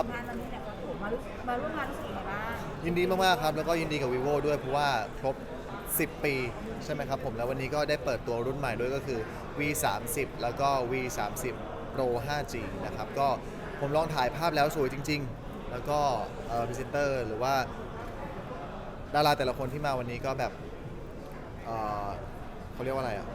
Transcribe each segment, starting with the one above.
ครับ งานวันนี้เนี่ยครับผมมารู้มาร่วมงานรู้สึกยังไงบ้างยินดีมากๆครับ แล้วก็ยินดีกับ vivo ด้วยเพราะว่าครบ 10 ปีใช่ไหมครับผมแล้ววันนี้ก็ได้เปิดตัวรุ่นใหม่ด้วยก็คือ v 3 0แล้วก็ v 3 0 pro 5g นะครับก็ผมลองถ่ายภาพแล้วสวยจริง ๆ แล้วก็เอ่อพรีเซนเตอร์หรือว่า ดาราแต่ละคนที่มาวันนี้ก็แบบเอ่อเขาเรียกว่าอะไรอะ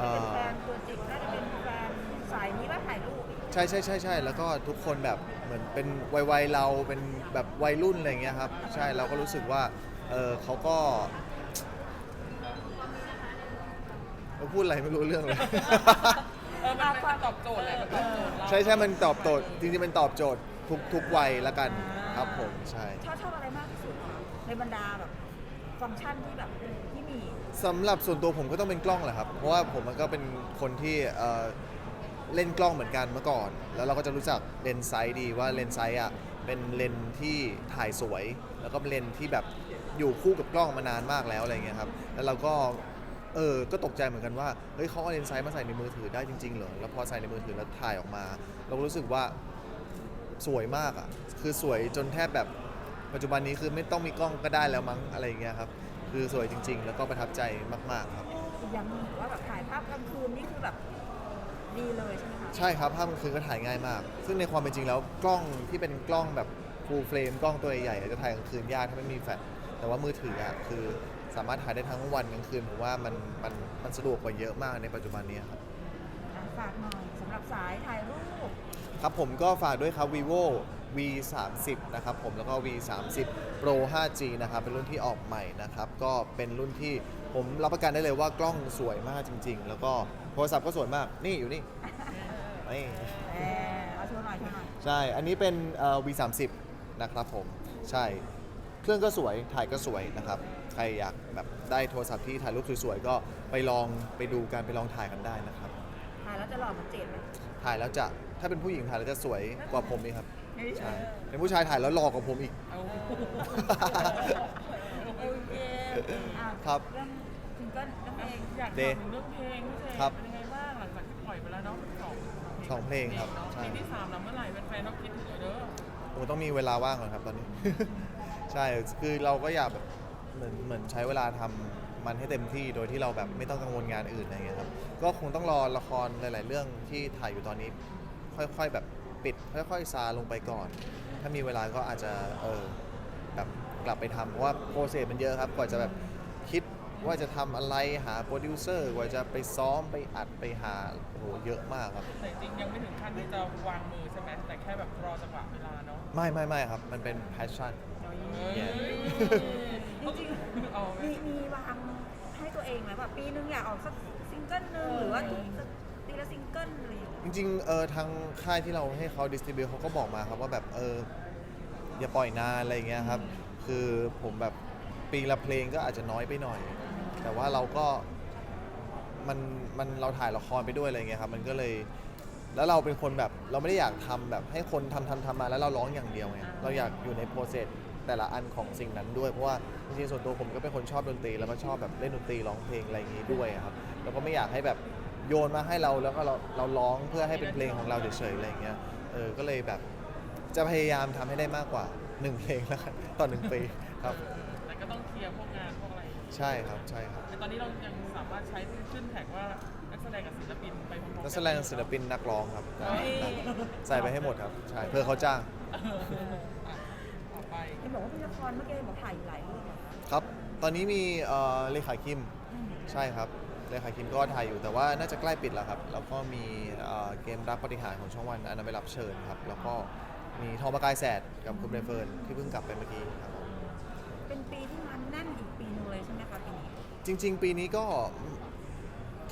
น่าจะเป็นแฟนตัวจริงน่าจะเป็นแฟนสายนี้ว่าถ่ายรูปใช่ใช่ใช่ใช่แล้วก็ทุกคนแบบเหมือนเป็นวัยวัยเราเป็นแบบวัยรุ่นอะไรอย่างเงี้ยครับ ใช่เราก็รู้สึกว่าเออเขาก็เราพูดอะไรไม่รู้เรื่องเลย เออมันมันตอบโจทย์แหละมันตอบโจทย์เราใช่ใช่มันตอบโจทย์จริงๆมันตอบโจทย์ทุกทุกวัยละกันครับผมใช่ ชอบชอบอะไรมากที่สุดคะในบรรดาแบบฟังก์ชันที่แบบที่มี สำหรับส่วนตัวผมก็ต้องเป็นกล้องแหละครับ เพราะว่าผมมันก็เป็นคนที่เอ่อ เล่นกล้องเหมือนกันเมื่อก่อน แล้วเราก็จะรู้จักเลนส์ไซส์ดีว่าเลนส์ไซส์อะเป็นเลนส์ที่ถ่ายสวย แล้วก็เป็นเลนส์ที่แบบอยู่คู่กับกล้องมานานมากแล้วอะไรเงี้ยครับแล้วเราก็เออ ก็ตกใจเหมือนกันว่า เฮ้ยเขาเอาเลนส์ไซส์มาใส่ในมือถือได้จริงๆเหรอ แล้วพอใส่ในมือถือแล้วถ่ายออกมา เราก็รู้สึกว่าสวยมากอะ คือสวยจนแทบแบบปัจจุบันนี้คือไม่ต้องมีกล้องก็ได้แล้วมั้งอะไรอย่างเงี้ยครับ คือสวยจริง ๆ แล้วก็ประทับใจมากๆครับ อย่างหนึงว่าแบบถ่ายภาพกลางคืนนี่คือแบบ ดีเลยใช่ไหมคะใช่ครับภาพกลางคืนก็ถ่ายง่ายมาก ซึ่งในความเป็นจริงแล้วกล้องที่เป็นกล้องแบบ full frame กล้องตัวใหญ่ๆจะถ่ายกลางคืนยากถ้าไม่มีแฟลชแต่ว่ามือถืออะคือสามารถถ่ายได้ทั้งวันกลางคืนผมว่ามันมันมันสะดวกกว่าเยอะมากในปัจจุบันนี้ครับ อะฝากหน่อยสำหรับสายถ่ายรูป ครับผมก็ฝากด้วยครับ vivo v 3 0นะครับผมแล้วก็ v 3 0 pro 5g นะครับเป็นรุ่นที่ออกใหม่นะครับ ก็เป็นรุ่นที่ ผมรับประกันได้เลยว่ากล้องสวยมากจริง ๆ แล้วก็โทรศัพท์ก็สวยมากนี่อยู่นี่นี่เออเอาโชว์หน่อยโชว์หน่อยใช่ อันนี้เป็นเอ่อ V30 นะครับผม ใช่ เครื่องก็สวย ถ่ายก็สวยนะครับ ใครอยากแบบได้โทรศัพท์ที่ถ่ายรูปสวยๆ ก็ไปลองไปดูกันไปลองถ่ายกันได้นะครับ ถ่ายแล้วจะหล่อเหมือนเจดไหมถ่ายแล้วจะ ถ้าเป็นผู้หญิงถ่ายแล้วจะสวยกว่าผมอีกครับเฮ้ยใช่ เป็นผู้ชายถ่ายแล้วหล่อกว่าผมอีกเอาโอเคอะครับ เรื่อง ซิงเกิลเรื่องเพลงอยากเดถามถึงเรื่องเพลงพี่เจครับเป็นยังไงบ้างหลังจากที่ปล่อยไปแล้วเนาะสองสองเพลงครับเนาะใช่ เพลงที่สามแล้วเมื่อไหร่แฟนๆต้องคิดถึงเลยเด้อผมต้องมีเวลาว่างก่อนครับตอนนี้ ใช่คือเราก็อยากแบบเหมือนเหมือนใช้เวลาทำมันให้เต็มที่โดยที่เราแบบไม่ต้องกังวลงานอื่นอะไรเงี้ยครับก็คงต้องรอละครหลาย ๆ เรื่องที่ถ่ายอยู่ตอนนี้ ค่อย ๆ แบบปิด ค่อย ๆ ซาลงไปก่อน ถ้ามีเวลาก็อาจจะเออแบบกลับไปทำเพราะว่าโปรเซสมันเยอะครับกว่าจะแบบคิด ว่าจะทำอะไรหาโปรดิวเซอร์กว่าจะไปซ้อมไปอัดไปหาโอ้โหเยอะมากครับ แต่จริงๆยังไม่ถึงขั้นที่จะวางมือใช่ไหมแต่แค่แบบรอจังหวะเวลาเนาะไม่ไม่ไม่ครับ มันเป็น passion เย้ จริงเอาๆมีมีวางให้ตัวเองไหมแบบปีนึงอยากออกสักซิงเกิลหนึงหรือว่าทุกทีละซิงเกิลอะไรอย่างเงี้ยจริงๆเออทางค่ายที่เราให้เขาดิสติบิวเขาก็บอกมาครับว่าแบบเอออย่าปล่อยนานอะไรอย่างเงี้ยครับ คือผมแบบปีละเพลงก็อาจจะน้อยไปหน่อย แต่ว่าเราก็มันมันเราถ่ายละครไปด้วยอะไรเงี้ยครับมันก็เลย แล้วเราเป็นคนแบบเราไม่ได้อยากทำแบบให้คนทำทำทำมาแล้วเราร้องอย่างเดียวไงเราอยากอยู่ในโปรเซสแต่ละอันของสิ่งนั้นด้วยเพราะว่าจริงๆส่วนตัวผมก็เป็นคนชอบดนตรีแล้วก็ชอบแบบเล่นดนตรีร้องเพลงอะไรอย่างงี้ด้วยครับแล้วก็ไม่อยากให้แบบโยนมาให้เราแล้วก็เราเราร้องเพื่อให้เป็นเพลงของเราเฉยๆอะไรอย่างเงี้ยเออก็เลยแบบจะพยายามทำให้ได้มากกว่าหนึ่งเพลงแล้วกันต่อหนึ่งปีครับ แต่ก็ต้องเคลียร์พวกงานพวกอะไร ใช่ครับใช่ครับแต่ตอนนี้เรายังสามารถใช้ขึ้นแท็กว่านักแสดงกับศิลปินไปพร้อมๆนักแสดงศิลปินนักร้องครับได้เฮ้ยได้ใส่ไปให้หมดครับใช่เพื่อเขาจ้างเอออะต่อไปเห็นบอกว่ามีละครเมื่อกี้บอกถ่ายอยู่หลายเรื่องเหรอคะครับ ตอนนี้มีเอ่อเลขาคิมอืมใช่ครับเลขาคิมก็ถ่ายอยู่แต่ว่าน่าจะใกล้ปิดแล้วครับแล้วก็มีเอ่อเกมรักปฏิหารย์ของช่องวันอันนั้นไปรับเชิญครับแล้วก็มีทองประกายแสดกับคุณใบเฟิร์นที่เพิ่งกลับไปเมื่อกี้ครับ จริง ๆ ปีนี้ก็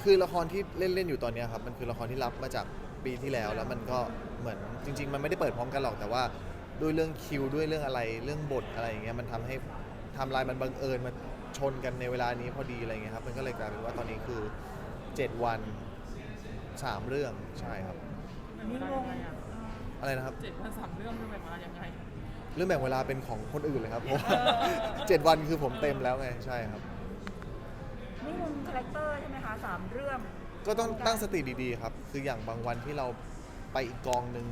คือละครที่เล่นๆอยู่ตอนเนี้ยครับมันคือละครที่รับมาจากปีที่แล้วแล้วมันก็เหมือนจริง ๆ มันไม่ได้เปิดพร้อมกันหรอกแต่ว่าด้วยเรื่องคิวด้วยเรื่องอะไรเรื่องบทอะไรอย่างเงี้ยมันทำให้ไทำลายมันบังเอิญมาชนกันในเวลานี้พอดีอะไรเงี้ยครับมันก็เลยกลายเป็นว่าตอนนี้คือ 7 วัน 3 เรื่องใช่ครับนี่งงอะไรนะครับ เจ็ดพันสามเรื่องคือแบบมายังไง เรื่องแบ่งเวลาเป็นของคนอื่นเลยครับเพราะว่าเจ็ดวันคือผมเต็มแล้วไงใช่ครับ นี่งงคาแรคเตอร์ใช่ไหมคะสามเรื่องก็ต้องตั้งสติดีๆครับ คืออย่างบางวันที่เราไปอีกกองหนึ่ง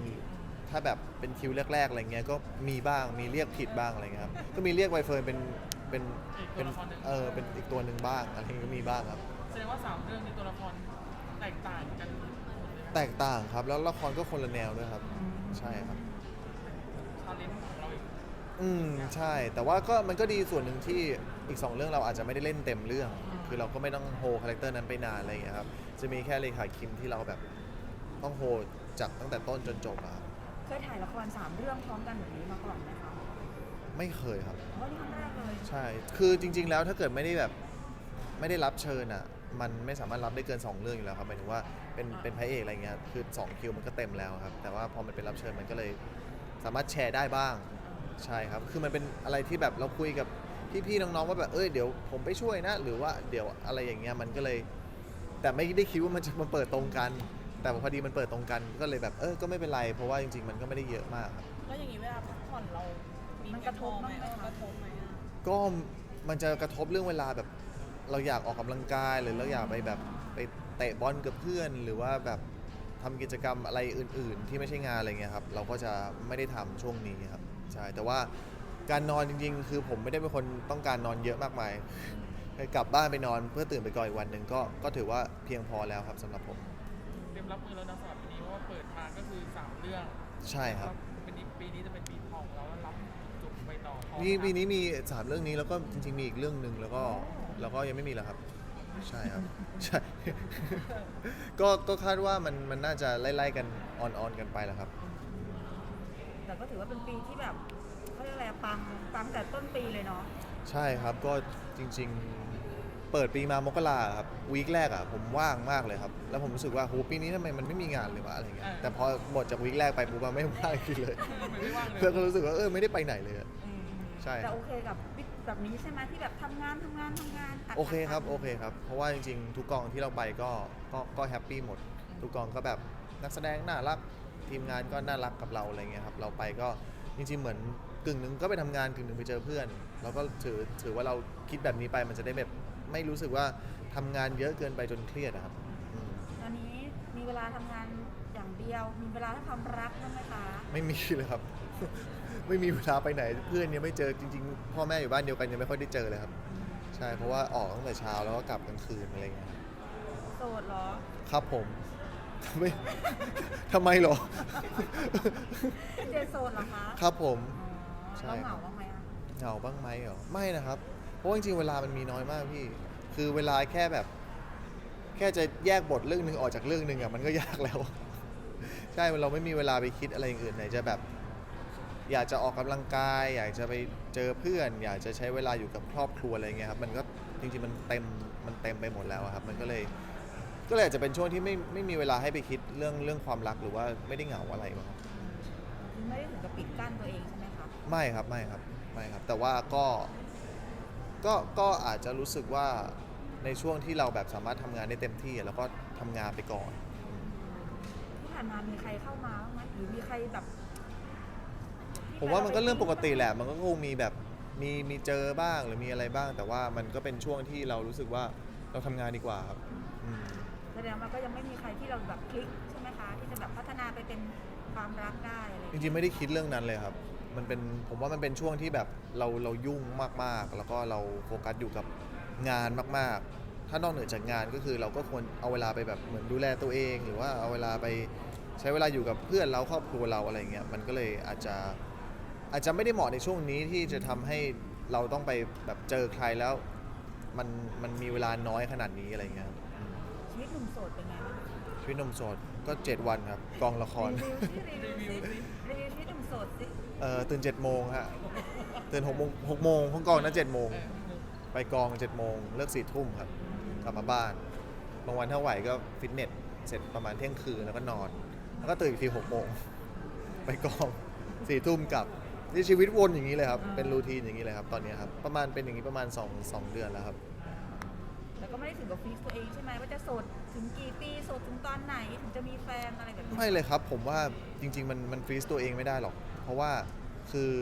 ถ้าแบบเป็นคิวแรกๆอะไรเงี้ยก็มีบ้างมีเรียกผิดบ้างอะไรเงี้ยครับก็มีเรียกใบเฟิร์นเป็นเป็นอีกตัเป็วนละครหนึ่งเออเป็นอีกตัวหนึ่งบ้างอะไรเงี้ยก็มีบ้างครับ แสดงว่าสามเรื่องนี้ตัวละครแตกต่างกันหมดเลยไหมแตกต่างครับ แล้วละครก็คนละแนวด้วยครับ ใช่ครับ ชาเลนจ์ของเราอีกอืมใช่ แต่ว่าก็มันก็ดีส่วนหนึ่งที่อีกสองเรื่องเราอาจจะไม่ได้เล่นเต็มเรื่อง คือเราก็ไม่ต้องโฮคาแรคเตอร์นั้นไปนานอะไรอย่างเงี้ยครับจะมีแค่เลขาคิมที่เราแบบต้องโฮจากตั้งแต่ต้นจนจบอะครับเคยถ่ายละครสามเรื่องพร้อมกันแบบนี้มาก่อนไหมคะไม่เคยครับ เพราะนี่ครั้งแรกเลยใช่ คือจริง ๆ แล้วถ้าเกิดไม่ได้แบบไม่ได้รับเชิญอะ มันไม่สามารถรับได้เกิน 2 เรื่องอยู่แล้วครับหมายถึงว่าเป็นเป็นพระเอกอะไรเงี้ย คือ2คิวมันก็เต็มแล้วครับ แต่ว่าพอมันเป็นรับเชิญมันก็เลยสามารถแชร์ได้บ้าง ใช่ครับ คือมันเป็นอะไรที่แบบเราคุยกับ พี่ๆน้องๆว่าแบบเอ้ยเดี๋ยวผมไปช่วยนะ หรือว่าเดี๋ยวอะไรอย่างเงี้ยมันก็เลย แต่ไม่ได้คิดว่ามันจะมาเปิดตรงกัน แต่พอดีมันเปิดตรงกันก็เลยแบบเออก็ไม่เป็นไร เพราะว่าจริงๆมันก็ไม่ได้เยอะมากครับแล้วอย่างนี้เวลาพักผ่อนเรามีมันกระทบไหมบ้างไหมเออคะกระทบไหมอะก็มันจะกระทบเรื่องเวลาแบบเราอยากออกกำลังกายหรือเราอยากไปแบบไปเตะบอลกับเพื่อน หรือว่าแบบทำกิจกรรมอะไรอื่น ๆ ที่ไม่ใช่งานอะไรเงี้ยครับเราก็จะไม่ได้ทำช่วงนี้ครับใช่แต่ว่า การนอนจริง ๆ คือผมไม่ได้เป็นคนต้องการนอนเยอะมากมายกลับบ้านไปนอนเพื่อตื่นไปก่อนอีกวันหนึ่งก็ก็ถือว่าเพียงพอแล้วครับสำหรับผม เตรียมรับมือแล้วนะสำหรับปีนี้เพราะว่าเปิดมาก็คือสามเรื่องใช่ครับว่าเป็นอีกปีนี้จะเป็นปีทองแล้วแล้วรับจุกไปต่อทองนี่ปีนี้มีสามเรื่องนี้แล้วก็จริงๆมีอีกเรื่องหนึ่งแล้วก็แล้วก็ยังไม่มีแล้วครับ ใช่ครับ ใช่ ก็ก็คาดว่ามันมันน่าจะไล่ๆกันออนๆกันไปแหละครับ แต่ก็ถือว่าเป็นปีที่แบบ เขาเรียกอะไรอะปังปังแต่ต้นปีเลยเนาะใช่ครับก็จริง ๆ เปิดปีมามกราครับวีคแรกอะผมว่างมากเลยครับ แล้วผมรู้สึกว่าโหปีนี้ทำไมมันไม่มีงานเลยวะอะไรเงี้ยแต่พอหมดจากวีคแรกไปปุ๊บอะไม่ว่างอีกเลยเหมือนไม่ว่างเลยเพื่อนก็รู้สึกว่าเออไม่ได้ไปไหนเลยอะอืมใช่แต่โอเคกับแบบนี้ใช่ไหมที่แบบทำงานทำงานทำงานตัดโอเคครับตัดโอเคครับ เพราะว่าจริงๆ ทุกกองที่เราไปก็ก็ก็แฮปปี้หมด ทุกกองก็แบบนักแสดงน่ารักทีมงานก็น่ารักกับเราอะไรเงี้ยครับ เราไปก็จริงๆ เหมือน กึ่งหนึ่งก็ไปทำงานกึ่งหนึ่งไปเจอเพื่อนเราก็ถือถือว่าเราคิดแบบนี้ไปมันจะได้แบบไม่รู้สึกว่าทำงานเยอะเกินไปจนเครียดอะครับอืมตอนนี้มีเวลาทำงานอย่างเดียว มีเวลาให้ความรักบ้างไหมคะ ไม่มีเลยครับ ไม่มีเวลาไปไหนเพื่อนยังไม่เจอจริง ๆ พ่อแม่อยู่บ้านเดียวกันยังไม่ค่อยได้เจอเลยครับ ใช่เพราะว่าออกตั้งแต่เช้าแล้วก็กลับกลางคืนอะไรเงี้ยโสดเหรอ ครับผมไม่ทำไมเหรอ เจโสดเหรอคะ ครับผมอ๋อ ใช่ เราเหงาบ้างไหมอะเหงาบ้างไหมเหรอไม่นะครับ เพราะว่าจริงๆเวลามันมีน้อยมากพี่ คือเวลาแค่แบบ แค่จะแยกบทเรื่องหนึ่งออกจากเรื่องหนึ่งอะมันก็ยากแล้ว ใช่เราไม่มีเวลาไปคิดอะไรอย่างอื่นไหนจะแบบ อยากจะออกกำลังกาย อยากจะไปเจอเพื่อน อยากจะใช้เวลาอยู่กับครอบครัวอะไรเงี้ยครับมันก็จริงๆมันเต็มมันเต็มไปหมดแล้วอะครับ มันก็เลย ก็เลยอาจจะเป็นช่วงที่ไม่ไม่มีเวลาให้ไปคิดเรื่องเรื่องความรักหรือว่าไม่ได้เหงาอะไรมั้งครับ ไม่ได้ถึงกับปิดกั้นตัวเองใช่ไหมคะ ไม่ครับไม่ครับไม่ครับ แต่ว่าก็ก็ก็อาจจะรู้สึกว่าในช่วงที่เราแบบสามารถทำงานได้เต็มที่ แล้วก็ทำงานไปก่อนอืมที่ผ่านมามีใครเข้ามาบ้างไหมหรือมีใครแบบที่ผมว่ามันก็เรื่องปกติแหละไปมันก็คงมีแบบมีมีเจอบ้างหรือมีอะไรบ้าง แต่ว่ามันก็เป็นช่วงที่เรารู้สึกว่าเราทำงานดีกว่าครับอืมแสดงว่าก็ยังไม่มีใครที่เราแบบคลิกใช่ไหมคะ ที่จะแบบพัฒนาไปเป็นความรักได้อะไรอย่างจเงี้ยริงๆไม่ได้คิดเรื่องนั้นเลยครับ มันเป็นผมว่ามันเป็นช่วงที่แบบเราเรายุ่งมากๆ แล้วก็เราโฟกัสอยู่กับงานมากๆ ถ้านอกเหนือจากงานก็คือเราก็ควรเอาเวลาไปแบบเหมือนดูแลตัวเอง หรือว่าเอาเวลาไปใช้เวลาอยู่กับเพื่อนเราครอบครัวเราอะไรเงี้ยมันก็เลยอาจจะอาจจะไม่ได้เหมาะในช่วงนี้ที่จะทำให้เราต้องไปแบบเจอใครแล้ว มันมันมีเวลาน้อยขนาดนี้อะไรเงี้ยครับอืมชีวิตหนุ่มโสดเป็นไงบ้างชีวิตหนมโสดก็ 7 วันครับกองละครรีวิวสิรีวิวสิ รีวิวชีวิตหนุ่มโสดสิเอ่อตื่นเจ็ดโมงฮะตื่นหกโมงหกโมงห้องกองนะเจ็ดโมงเออไปกองเจ็ดโมงเลิกสี่ทุ่มครับกลับมาบ้านบางวันถ้าไหวก็ฟิตเนสเสร็จประมาณเที่ยงคืนแล้วก็นอน แล้วก็ตื่นอีกทีหกโมงไปกองสี่ทุ่มกลับนี่ชีวิตวนอย่างนี้เลยครับเป็นรูทีนอย่างนี้เลยครับตอนนี้ครับประมาณเป็นอย่างนี้ประมาณ2 2เดือนแล้วครับ แต่ก็ไม่ได้ถึงกับฟิกตัวเองใช่ไหมว่าจะโสดถึงกี่ปีโสดถึงตอนไหนถึงจะมีแฟนอะไรแบบนี้ไม่เลยครับ ผมว่าจริง ๆ มันมันฟรีซตัวเองไม่ได้หรอก เพราะว่าคือ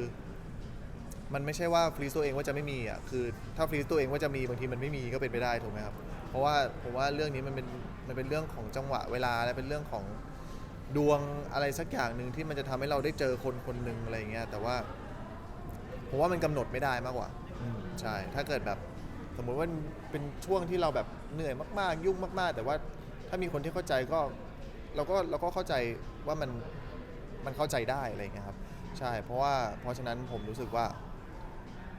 มันไม่ใช่ว่าฟรีซตัวเองว่าจะไม่มีอะคือ ถ้าฟรีซตัวเองว่าจะมีบางทีมันไม่มีก็เป็นไปได้ถูกไหมครับ เพราะว่าผมว่าเรื่องนี้มันเป็นมันเป็นเรื่องของจังหวะเวลาและเป็นเรื่องของดวงอะไรสักอย่างหนึ่งที่มันจะทำให้เราได้เจอคนคนหนึ่งอะไรอย่างเงี้ยแต่ว่า ผมว่ามันกำหนดไม่ได้มากกว่าอืมใช่ ถ้าเกิดแบบ สมมุติว่าเป็นช่วงที่เราแบบเหนื่อยมากๆ ยุ่งมากๆ แต่ว่าถ้ามีคนที่เข้าใจก็เราก็เราก็เข้าใจว่ามันมันเข้าใจได้อะไรอย่างเงี้ยครับ ใช่เพราะว่าเพราะฉะนั้นผมรู้สึกว่า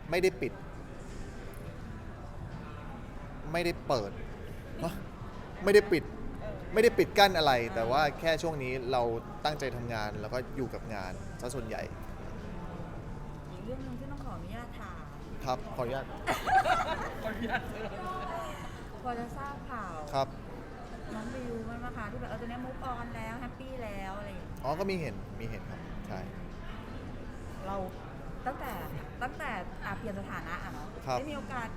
ไม่ได้ปิด ไม่ได้เปิดเนอะไม่ได้ปิด ไม่ได้ปิดกั้นอะไร แต่ว่าแค่ช่วงนี้เราตั้งใจทำงานแล้วก็อยู่กับงานซะส่วนใหญ่ อีกเรื่องหนึง ครับขออนุญาตขออนุญาตเจอพอจะทราบข่าวครับน้องวิวมันมาค่ะที่แบบเออตอนนี้มุกออนแล้วแฮปปี้แล้วอะไรอย่างเงี้ยอ๋อก็มีเห็นมีเห็นครับใช่ เราตั้งแต่ตั้งแต่อาเปลี่ยนสถานะอะเนาะครับ ได้มีโอกาส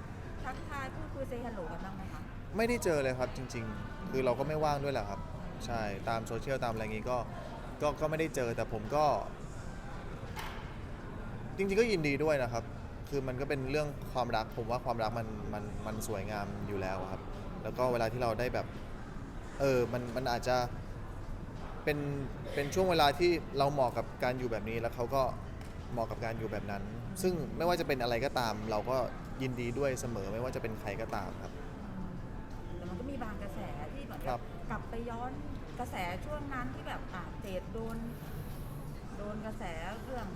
ทักทายพูดคุยเซฮัลโหลกันบ้างไหมคะไม่ได้เจอเลยครับจริง ๆ คือเราก็ไม่ว่างด้วยแหละครับ ใช่ตามโซเชียลตามอะไรอย่างงี้ก็ก็ก็ไม่ได้เจอแต่ผมก็ จริงๆก็ยินดีด้วยนะครับ คือมันก็เป็นเรื่องความรักผมว่าความรักมันมันมันสวยงามอยู่แล้วครับ แล้วก็เวลาที่เราได้แบบ เออมันมันอาจจะเป็นเป็นช่วงเวลาที่เราเหมาะกับการอยู่แบบนี้แล้วเขาก็เหมาะกับการอยู่แบบนั้น ซึ่งไม่ว่าจะเป็นอะไรก็ตาม เราก็ยินดีด้วยเสมอไม่ว่าจะเป็นใครก็ตามครับ แต่มันก็มีบางกระแสที่เหมือนครักับบกลับไปย้อนกระแสช่วงนั้นที่แบบอ่าเจดโดน โดนกระแสเรื่อง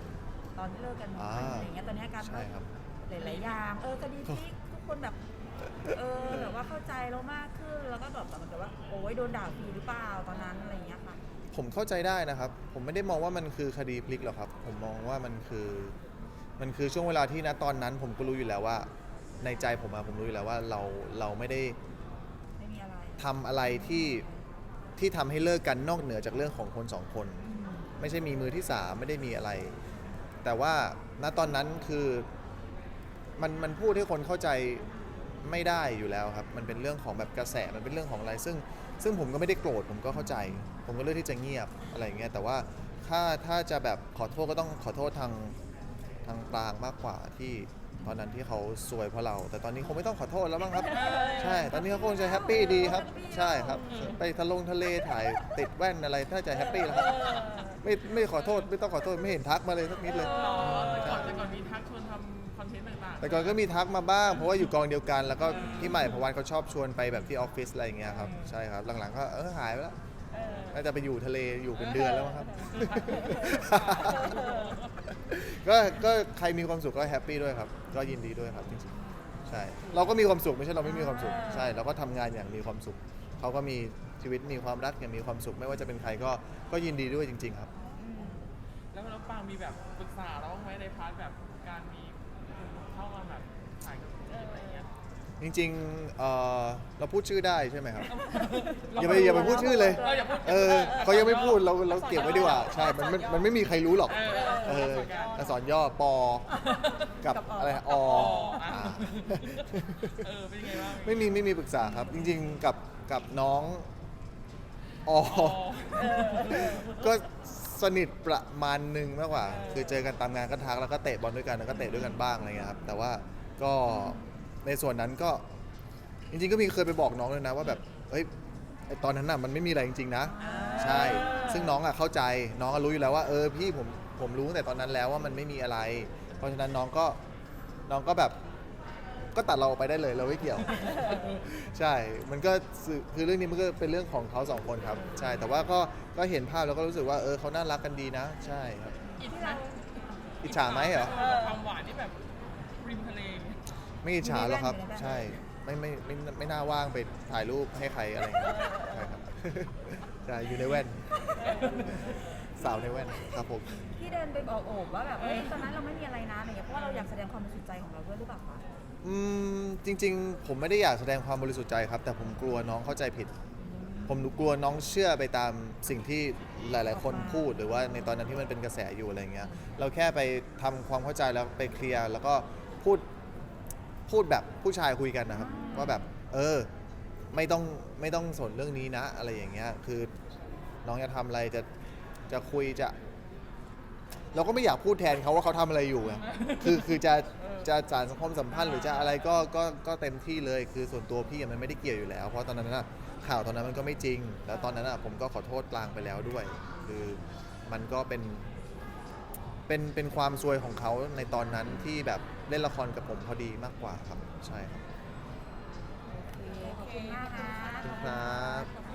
ตอนที่เลิกกันอ่าอะไรอย่างเงี้ยตอนนี้การใช่ครับ หลายๆอย่าง เออคดีพลิกทุกคนแบบ เออแบบว่าเข้าใจเรามากขึ้นแล้วก็แบบเหมือนกับว่าโอ้ยโดนด่าฟรีหรือเปล่าตอนนั้นอะไรอย่างเงี้ยค่ะ ผมเข้าใจได้นะครับ ผมไม่ได้มองว่ามันคือคดีพลิกหรอกครับ ผมมองว่ามันคือ มันคือช่วงเวลาที่ณตอนนั้น ผมก็รู้อยู่แล้วว่า ในใจผมอะผมรู้อยู่แล้วว่าเราเราไม่ได้ไม่มีอะไรทำอะไรที่ที่ทำให้เลิกกันนอกเหนือจากเรื่องของคนสองคน อืมไม่ใช่มีมือที่สามไม่ได้มีอะไร แต่ว่าณตอนนั้นคือมันมันพูดให้คนเข้าใจไม่ได้อยู่แล้วครับ มันเป็นเรื่องของแบบกระแส มันเป็นเรื่องของอะไร ซึ่งซึ่งผมก็ไม่ได้โกรธ ผมก็เข้าใจ ผมก็เลือกที่จะเงียบอะไรอย่างเงี้ย แต่ว่าถ้าถ้าจะแบบขอโทษก็ต้องขอโทษทางทางกลางมากกว่าที่ ตอนนั้นที่เขาซวยเพราะเรา แต่ตอนนี้คงไม่ต้องขอโทษแล้วมั้งครับ ใช่ ตอนนี้เขาคงจะแฮปปี้ดีครับ ใช่ครับ ไปทะลงทะเลถ่ายติดแว่นอะไรถ้าจะแฮปปี้แล้วครับ ไม่ไม่ขอโทษไม่ต้องขอโทษไม่เห็นทักมาเลยสักนิดเลยหรอแต่ก่อนแต่ก่อนมีทักชวนทำคอนเทนต์ต่างๆแต่ก่อนก็มีทักมาบ้าง เพราะว่าอยู่กองเดียวกันแล้วก็พี่ใหม่พวันเขาชอบชวนไปแบบที่ออฟฟิศอะไรอย่างเงี้ยครับ ใช่ครับ หลังๆก็เออหายไปแล้วเออน่าจะไปอยู่ทะเลอยู่เป็นเดือนแล้วมั้งครับ ก็ก็ใครมีความสุขก็แฮปปี้ด้วยครับ ก็ยินดีด้วยครับจริงๆใช่ เราก็มีความสุขไม่ใช่เราไม่มีความสุข ใช่ เราก็ทำงานอย่างมีความสุข เขาก็มีชีวิตมีความรักอย่างมีความสุข ไม่ว่าจะเป็นใครก็ก็ยินดีด้วยจริง ๆ ครับ อืมแล้วแล้วปางมีแบบปรึกษาเราบ้างไหมในพาร์ทแบบการมีเข้ามาแบบถ่ายกับ จริงๆเอ่อเราพูดชื่อได้ใช่ไหมครับ อย่าไปอย่าไปพูดชื่อเลยเอออย่าพูดเออเขายังไม่พูดเราเราเก็บไว้ดีกว่า ใช่มันมันมันไม่มีใครรู้หรอก เออเอออักษรย่อปอ กับอะไรออ๋ออ่าอะเออเป็นยังไงบ้าง ไม่มีไม่มีปรึกษาครับ จริงๆกับกับน้องอออ๋อก็สนิทประมาณหนึ่งมากกว่า คือเจอกันตามงานก็ทักแล้วก็เตะบอลด้วยกันแล้วก็เตะด้วยกันบ้างอะไรเงี้ยครับ แต่ว่าก็ ในส่วนนั้นก็ จริงๆ ก็มีเคยไปบอกน้องเลยนะว่าแบบเฮ้ยไอ้ตอนนั้นน่ะมันไม่มีอะไรจริง ๆ นะ ใช่ ซึ่งน้องอะเข้าใจน้องก็รู้อยู่แล้วว่าเออพี่ผมผมรู้ตั้งแต่ตอนนั้นแล้วว่ามันไม่มีอะไร เพราะฉะนั้นน้องก็น้องก็แบบ ก็ตัดเราออกไปได้เลยเราไม่เกี่ยว ใช่ มันก็สื่อคือเรื่องนี้มันก็เป็นเรื่องของเขาสองคนครับ ใช่ แต่ว่าก็ก็เห็นภาพแล้วก็รู้สึกว่าเออเขาน่ารักกันดีนะ ใช่ครับ อิจฉาอิจฉาไหมเหรอ ความหวานที่แบบริมทะเลอย่างเงี้ย ไม่อิจฉาหรอกครับใช่ไม่ไม่ไม่ไม่ไม่น่าว่างไปถ่ายรูปให้ใครอะไรอย่างเงี้ยใช่ครับ ใช่อยู่ในแว่น สาวในแว่นครับผม ที่เดินไปบอกโอบว่าแบบเฮ้ยตอนนั้นเราไม่มีอะไรนะอะไรเงี้ยเพราะว่าเราอยากแสดงความบริสุทธิ์ใจของเราด้วยหรือเปล่าคะอืมจริง ๆ ผมไม่ได้อยากแสดงความบริสุทธิ์ใจครับ แต่ผมกลัวน้องเข้าใจผิด ผมกลัวน้องเชื่อไปตามสิ่งที่หลาย ๆ คนพูดหรือว่าในตอนนั้นที่มันเป็นกระแสอยู่อะไรเงี้ยเราแค่ไปทำความเข้าใจแล้วไปเคลียร์แล้วก็พูด พูดแบบผู้ชายคุยกันนะครับ ว่าแบบ เออ ไม่ต้องไม่ต้องสนเรื่องนี้นะ อะไรอย่างเงี้ย คือน้องจะทำอะไรจะจะคุยจะ เราก็ไม่อยากพูดแทนเขาว่าเขาทำอะไรอยู่ไงคือคือจะจะสารสังคมสัมพันธ์หรือจะอะไรก็ก็ก็เต็มที่เลย คือส่วนตัวพี่อะมันไม่ได้เกี่ยวอยู่แล้ว เพราะตอนนั้นน่ะข่าวตอนนั้นมันก็ไม่จริง แล้วตอนนั้นอะผมก็ขอโทษปลางไปแล้วด้วย คือมันก็เป็น เป็นเป็นความซวยของเขาในตอนนั้นที่แบบ เล่นละครกับผมพอดีมากกว่าครับ ใช่ครับ ขอบคุณมากนะขอบคุณครับ